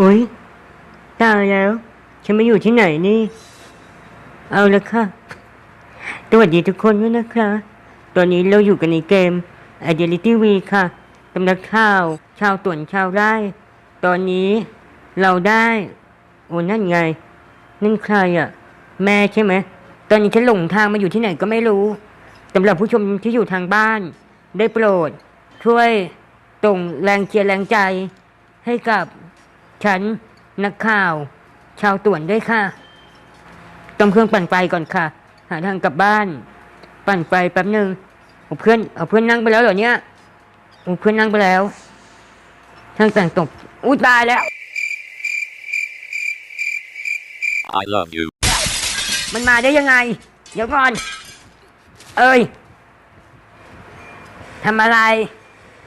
อุ้ยตายแล้ว ฉันมาอยู่ที่ไหนนี่ เอาละค่ะสวัสดีทุกคนด้วยนะคะ ตอนนี้เราอยู่กันในเกม Identity V ค่ะสำนักข่าว ชาวต่วนชาวไร่ ตอนนี้เราได้ โอ้นั่นไง นั่นใครอะแม่ใช่ไหม ตอนนี้ฉันหลงทางมาอยู่ที่ไหนก็ไม่รู้สำหรับผู้ชมที่อยู่ทางบ้าน ได้โปรด ช่วยส่งแรงเชียร์แรงใจให้กับ ฉัน นักข่าว ชาวต่วนด้วยค่ะ ต้องเครื่องปั่นไฟก่อนค่ะ หาทางกลับบ้าน ปั่นไฟแป๊บหนึ่งเอาเพื่อนเอาเพื่อนนั่งไปแล้วเหรอเนี่ยเอาเพื่อนนั่งไปแล้วช่างแต่งตกอุ้ยตายแล้ว I love you. มันมาได้ยังไง เดี๋ยวก่อน เอ้ยทำอะไร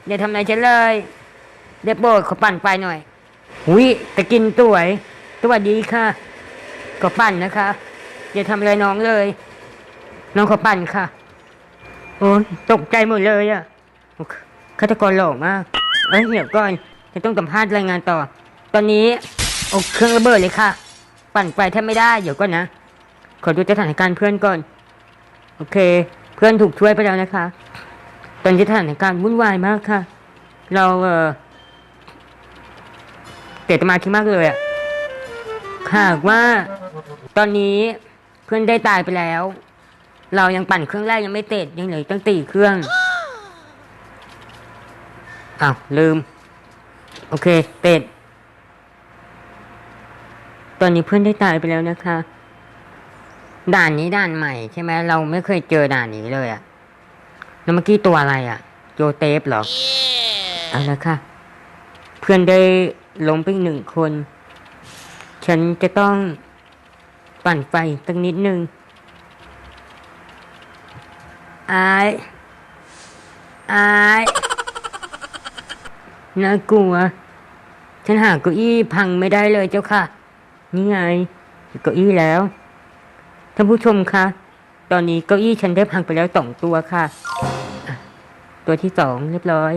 อย่าทำอะไรฉันเลยเดี๋ยวโปรดขอปั่นไฟหน่อย หุยตะกินสวย สวัสดีค่ะขอปั่นนะคะ อย่าทำอะไรน้องเลย น้องขอปั่นค่ะ โอ้ตกใจหมดเลยอะฆาตกรหล่อมากเอ้ยเดี๋ยวก่อน จะต้องสัมภาษณ์รายงานต่อ ตอนนี้เอาเครื่องระเบิดเลยค่ะ ปั่นไฟแทบไม่ได้เดี๋ยวก่อนนะ ขอดูสถานการณ์เพื่อนก่อน โอเค เพื่อนถูกช่วยไปแล้วนะคะ ตอนนี้สถานการณ์วุ่นวายมากค่ะ เราเออ เตะสมาธิมากเลยอะหากว่าตอนนี้เพื่อนได้ตายไปแล้ว เรายังปั่นเครื่องแรกยังไม่เสร็จยังเหลืออกตั้งตีเครื่องอ้าวลืม โอเคเสร็จตอนนี้เพื่อนได้ตายไปแล้วนะคะ ด่านนี้ด่านใหม่ใช่ไหมเราไม่เคยเจอด่านนี้เลยอะแล้วเมื่อกี้ตัวอะไรอะโจเตฟเหรอเอาละค่ะ เพื่อนได้ ล้มไปหนึ่งคน ฉันจะต้องปั่นไฟสักนิดนึงอายอายน่ากลัว ฉันหาเก้าอี้พังไม่ได้เลยเจ้าค่ะ นี่ไงเก้าอี้แล้ว ท่านผู้ชมคะ ตอนนี้เก้าอี้ฉันได้พังไปแล้วสองตัวค่ะอะตัวที่สองเรียบร้อย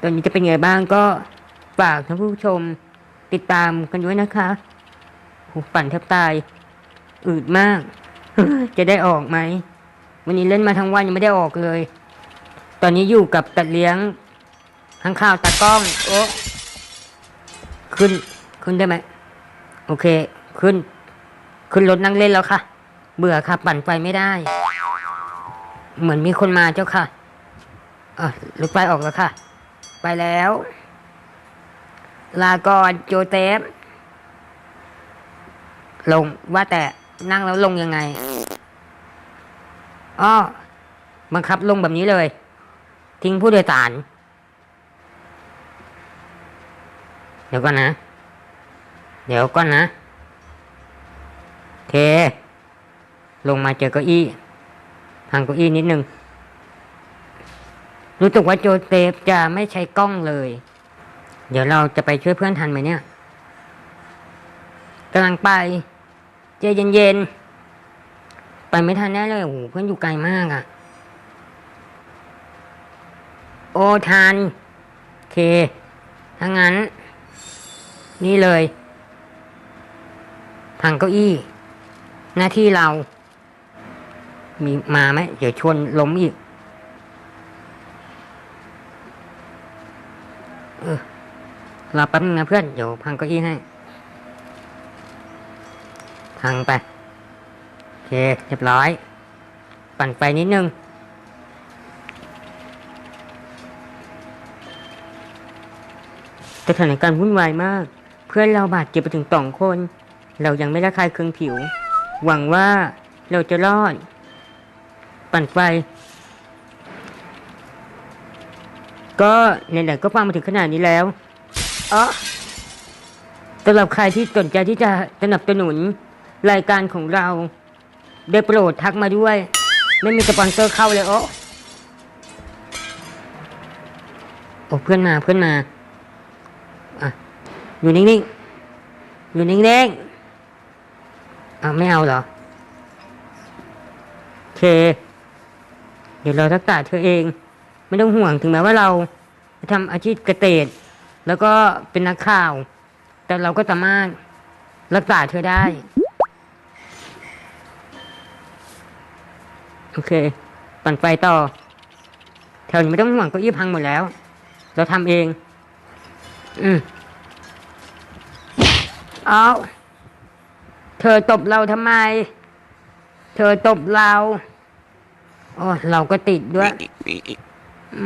ตอนนี้จะเป็นไงบ้างก็ ฝากท่านผู้ชม ติดตามกันด้วยนะคะโหปั่นแทบตาย อืดมาก จะได้ออกไหม วันนี้เล่นมาทั้งวันยังไม่ได้ออกเลย ตอนนี้อยู่กับตัดเลี้ยงข้างข้าวตากล้อง โอ้ขึ้น ขึ้นได้ไหม โอเค ขึ้น ขึ้นรถนั่งเล่นแล้วค่ะ เบื่อค่ะ ปั่นไฟไม่ได้ เหมือนมีคนมาเจ้าค่ะอะรถไฟออกแล้วค่ะ ไปแล้ว ลาก่อนโจเตฟลงว่าแต่นั่งแล้วลงยังไงอ้อบังคับลงแบบนี้เลย ทิ้งผู้โดยสาร เดี๋ยวก่อนนะ เดี๋ยวก่อนนะเค ลงมาเจอเก้าอี้ทางเก้าอี้นิดนึง รู้สึกว่าโจเซฟจะไม่ใช้กล้องเลย เดี๋ยวเราจะไปช่วยเพื่อนทันไหมเนี่ยกำลังไป เจเย็นๆ ไปไม่ทันแน่เลยโอ้โหเพื่อนอยู่ไกลมากอะ่ะ โอทันเคถ้างั้น นี่เลย ทางเก้าอี้ หน้าที่เรา มีมาไหมเดี๋ยวชวนล้มอีก เออ รอแป๊บนึงนะเพื่อนเดี๋ยวพังเก้าอี้ให้ พังไป โอเค เรียบร้อย ปั่นไฟนิดนึง สถานการณ์วุ่นวายมาก เพื่อนเราบาดเจ็บไปถึงสองคน เรายังไม่ระคายเคืองผิว หวังว่าเราจะรอด ปั่นไฟก็ไหนๆก็ฟังมาถึงขนาดนี้แล้ว ออสำหรับใครที่สนใจที่จะสนับสนุนรายการของเรา ได้โปรดทักมาด้วย ไม่มีสปอนเซอร์เข้าเลยโอ้โอ้เพื่อนมาเพื่อนมาอะอยู่นิ่งๆ อยู่นิ่งๆอะไม่เอาเหรอโอเค เดี๋ยวเราทักษะเธอเอง ไม่ต้องห่วงถึงแม้ว่าเราจะทำอาชีพเกษตร แล้วก็เป็นนักข่าว แต่เราก็สามารถรักษาเธอได้ โอเค ปั่นไฟต่อ แถวนี้ไม่ต้องห่วงเก้าอี้พังหมดแล้ว เราทำเอง อืมเอาเธอตบเราทำไม เธอตบเราโอ้เราก็ติดด้วย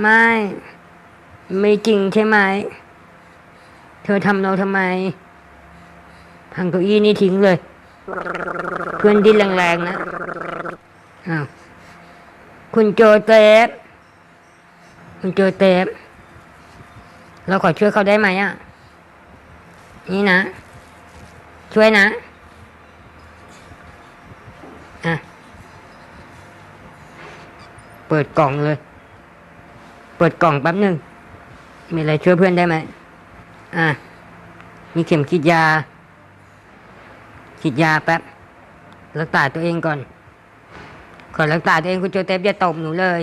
ไม่ ไม่จริงใช่ไหมเธ อทำเราทำไมพังเก้าอี้นี่ทิ้งเลย เพื่อนดิ้นแรงๆนะอ้าวคุณโจเตฟคุณโจเตฟเราขอช่วยเขาได้ไหมอะ นี่นะ ช่วยนะ อะ เปิดกล่องเลย เปิดกล่องแป๊บหนึ่งมีอะไรช่วยเพื่อนได้ไหม อะมีเข็มฉีดยาฉีดยาแป๊บรักษาตัวเองก่อนขอรักษาตัวเองคุณโจเทปอย่าตบหนูเลย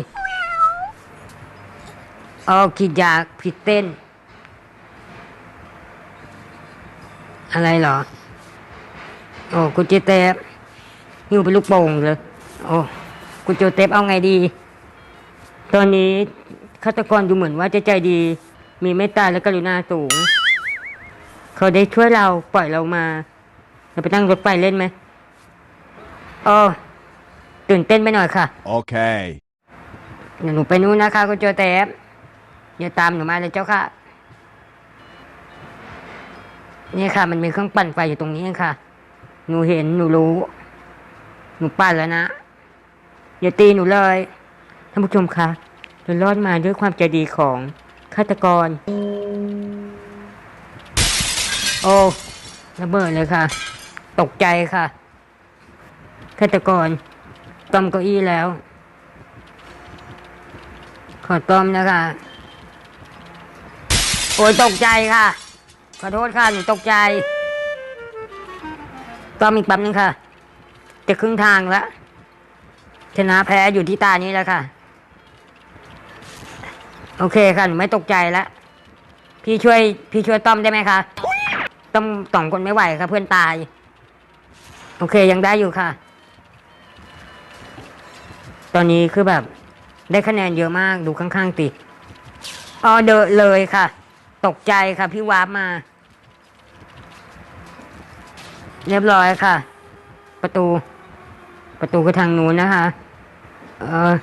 อ๋อฉีดยาผิดเต้น อะไรเหรอ โอ้คุณโจเทปหิ้วเป็นลูกโป่งเลย โอ้คุณโจเทปเอาไงดี ตอนนี้ฆาตกรดูเหมือนว่าจะใจดี มีเมตตาและกรุณาสูง เขาได้ช่วยเราปล่อยเรามา เราไปนั่งรถไฟเล่นไหมอ๋อตื่นเต้นไปหน่อยค่ะ Okay. เดี๋ยวหนูไปนู่นนะคะคุณโจเตฟอย่าตามหนูมาเลยเจ้าค่ะ นี่ค่ะ มันมีเครื่องปั่นไฟอยู่ตรงนี้เองค่ะ หนูเห็นหนูรู้ หนูปั่นแล้วนะ อย่าตีหนูเลยท่านผู้ชมคะเรารอดมาด้วยความใจดีของฆาตกร โอ้ระเบิดเลยค่ะ ตกใจค่ะฆาตกรต้มเก้าอี้แล้ว ขอต้มนะคะ โอ้ยตกใจค่ะ ขอโทษค่ะหนูตกใจ ต้มอีกแป๊บนึงค่ะ จะครึ่งทางแล้วชนะแพ้อยู่ที่ตานี้แล้วค่ะ โอเคค่ะหนูไม่ตกใจแล้วพี่ช่วย พี่ช่วยต้อมได้ไหมคะ ต้มสองคนไม่ไหวค่ะเพื่อนตาย โอเคยังได้อยู่ค่ะ ตอนนี้คือแบบได้คะแนนเยอะมากดูข้างๆติอ๋อเดอะเลยค่ะ ตกใจค่ะพี่วาร์ปมา เรียบร้อยค่ะ ประตู ประตูก็ทางนู้นนะคะ เออ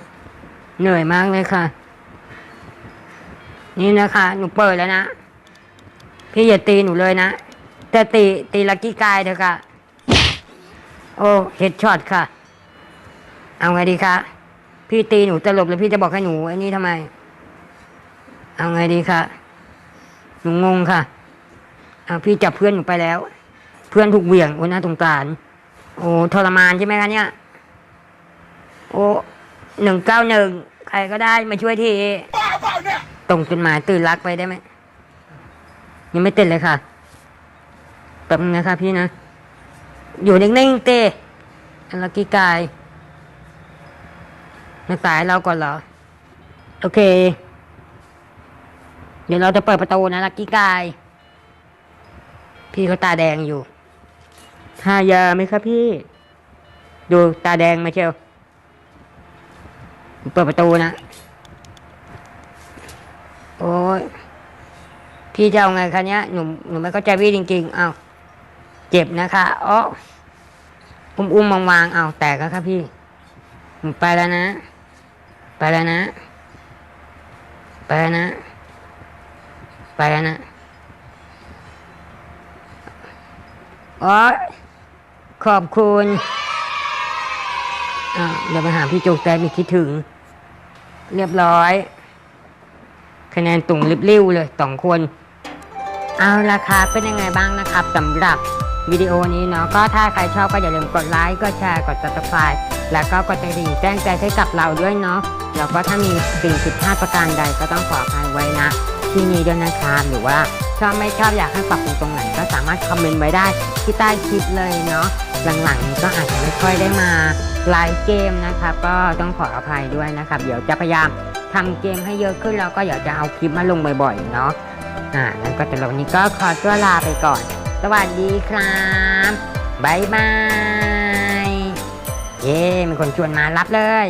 เหนื่อยมากเลยค่ะ นี่นะคะ หนูเปิดแล้วนะ พี่อย่าตีหนูเลยนะ แต่ตีตีลักกี้กายเถอะค่ะ โอ้เฮดช็อตค่ะ เอาไงดีคะพี่ตีหนูตลบแล้วพี่จะบอกให้หนูไอ้นี่ทำไม เอาไงดีคะหนูงงค่ะเอาพี่จับเพื่อนหนูไปแล้ว เพื่อนถูกเหวี่ยงโอ้น่าสงสาร โอ้ทรมานใช่ไหมคะเนี่ยโอ้หนึ่งเก้าหนึ่งใครก็ได้มาช่วยทีตรงจดหมายตื่นรักไปได้ไหมยังไม่ติดเลยค่ะแป๊บนึงนะคะพี่นะ อยู่นิ่งๆเต้อันลักกี้กายมาสายเราก่อนเหรอ โอเค เดี๋ยวเราจะเปิดประตูนะลักกี้กาย พี่เขาตาแดงอยู่ทายาไหมครับพี่ ดูตาแดงมาเชียวเปิดประตูนะ โอ้ยพี่จะเอาไงคะเนี้ยหนูหนูไม่เข้าใจพี่จริงๆ เอา เจ็บนะคะอ๋ออุ้มอุ้มวางวางๆเอาแตกแล้วครับพี่ไปแล้วนะ ไปแล้วนะ ไปแล้วนะ ไปแล้วนะโอ๊ยขอบคุณเดี๋ยวไปหาพี่โจกแต่มีคิดถึง เรียบร้อย คะแนนตุ่งริบลิ่วเลยสองคน เอาละครับเป็นยังไงบ้างนะครับสำหรับ วิดีโอนี้เนาะก็ถ้าใครชอบก็อย่าลืมกดไลค์กดแชร์กด subscribe แล้วก็กดกระดิ่งแจ้งเตือนให้กับเราด้วยเนาะแล้วก็ถ้ามีสิ่งผิดพลาดประการใดก็ต้องขออภัยไว้นะ ที่นี้ด้วยนะครับหรือว่าชอบไม่ชอบอยากให้ปรับปรุงตรงไหนก็สามารถคอมเมนต์ไว้ได้ที่ใต้คลิปเลยเนาะหลังๆนี้ก็อาจจะไม่ค่อยได้มาไลฟ์เกมนะครับก็ต้องขออภัยด้วยนะครับ เดี๋ยวจะพยายามทำเกมให้เยอะขึ้นแล้วก็เดี๋ยวจะเอาคลิปมาลงบ่อยๆเนาะอ่างั้นก็แต่ละวันนี้ก็ขอตัวลาไปก่อน สวัสดีครับบายบาย เย้มีคนชวนมารับเลย